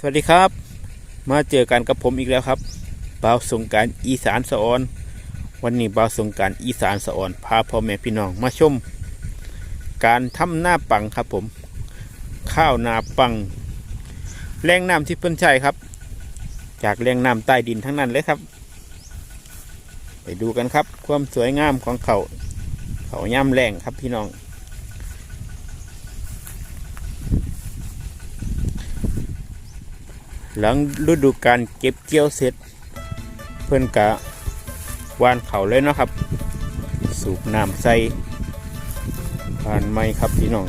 สวัสดีครับ มาเจอกันกับผมอีกแล้วครับบ่าวสงการอีสานสะออน วันนี้บ่าวสงการอีสานสะออนพาพ่อแม่พี่น้องมาชม การทำหน้าปังครับผม ข้าวนาปังแรงน้ำที่เพิ่นใช้ครับ จากแรงน้ำใต้ดินทั้งนั้นเลยครับ ไปดูกันครับ ความสวยงามของเขาเขาย่ำแรงครับพี่น้อง หลังฤดูการเก็บเกี่ยวเสร็จ เพื่อนกะวานเขาเลยเนาะครับ สูบน้ำใส่ผ่านไม้ครับพี่น้อง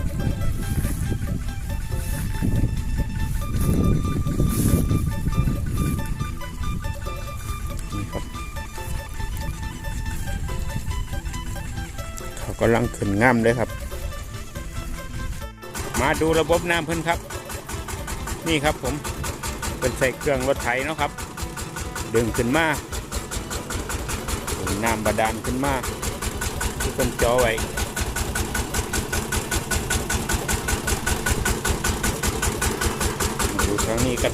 นี่ครับเขากำลังขึ้นง่ามเลยครับ มาดูระบบน้ำเพื่อนครับ นี่ครับผม เป็นใส่เครื่องรถไถเนาะครับ ดึงขึ้นมาดึงน้ำบาดาลขึ้นมาที่เป็นจอไว้ดูครั้งนี้กัน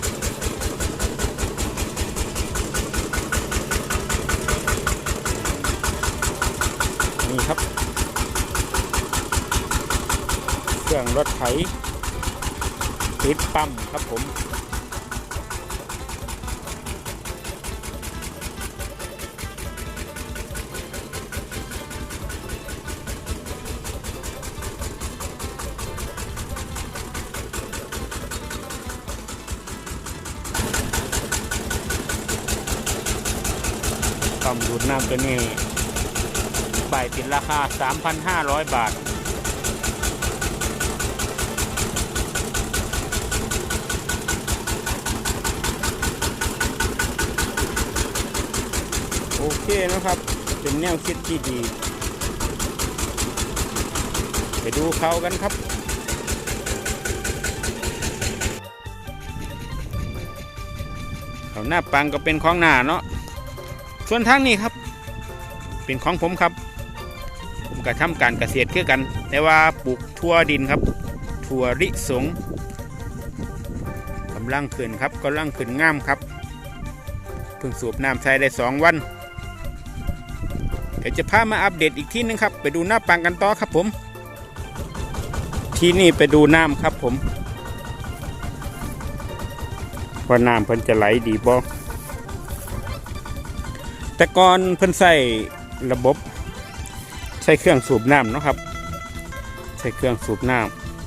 นี่ครับ เครื่องรถไถติดปั๊มครับผม มดูดน้ำตัวนี้ใบติดราคา 3,500 บาท โอเคนะครับ เป็นแนวคิดที่ดี ไปดูเขากันครับเขาหน้าปังก็เป็นของหน้าเนาะ ส่วนทางนี้ครับ เป็นของผมครับ ผมก็ทำการเกษตรคือกัน แต่ว่าปลูกทั่วดินครับทั่วริสงกำลังขึ้นครับกำลังขึ้นงามครับเพิ่งสูบน้ำใช้ได้สองวันเดี๋ยวจะพามาอัปเดตอีกที่นึงครับ ไปดูหน้าปังกันต่อครับผม ที่นี่ไปดูน้ำครับผมว่าน้ำเพิ่นจะไหลดีบ่ แต่ก่อนเพิ่นใส่ระบบ ใช้เครื่องสูบน้ำเนาะครับ ใช้เครื่องสูบน้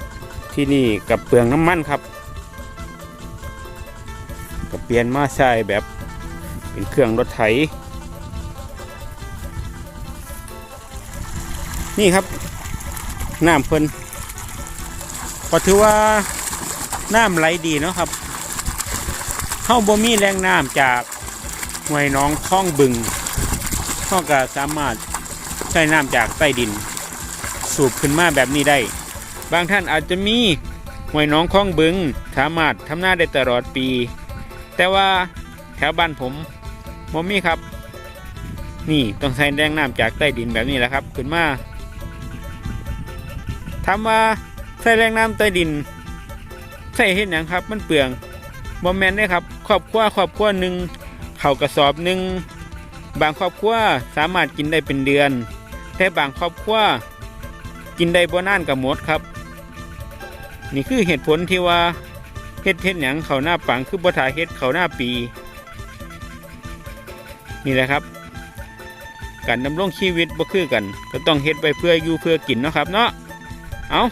ำที่นี่กับเปลืองน้ำมันครับก็เปลี่ยนมาใช้แบบเป็นเครื่องรถไถ นี่ครับน้ำเพิ่นก็ถือว่าน้ำไหลดีเนาะครับเข้าบ่มีแรงน้ำจาก ห้วยน้องคลองบึงก็ก็สามารถใช้น้ำจากใต้ดิน สูบขึ้นมาแบบนี้ได้ บางท่านอาจจะมีห้วยน้องคลองบึงสามารถทำหน้าได้ตลอดปี แต่ว่าแถวบ้านผมบ่มีครับ นี่ต้องใช้แรงน้ำจากใต้ดินแบบนี้แหละครับ ขึ้นมาถามว่าใช้แรงน้ำใต้ดินใช้เห็นอย่างครับ มันเปลืองบ่แมนได้ครับครอบครัวครอบครัวหนึ่ง เขากระสอบหนึ่งบางครอบครัวสามารถกินได้เป็นเดือน แต่บางครอบครัวกินได้บ่นานกับหมดครับ นี่คือเหตุผลที่ว่าเฮ็ดเฮ็ดหยังเขาหน้าปังคือบ่ถาเฮ็ดเขาหน้าปี นี่แหละครับการดำรงชีวิตบ่คือกัน ก็ต้องเฮ็ดไปเพื่ออยู่เพื่อกินเนาะครับเนาะเอา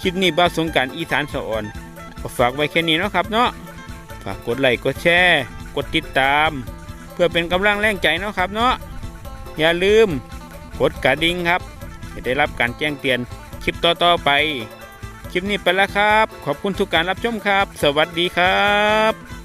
คลิปนี้บ้าสงการอีสานสะอ่อนฝากไว้แค่นี้เนาะครับเนาะฝากกดไลค์กดแชร์ กดติดตาม เพื่อเป็นกำลังแรงใจเนาะครับเนาะอย่าลืมกดกระดิ่งครับจะได้รับการแจ้งเตือนคลิปต่อๆไป คลิปนี้ไปแล้วครับ ขอบคุณทุกการรับชมครับ สวัสดีครับ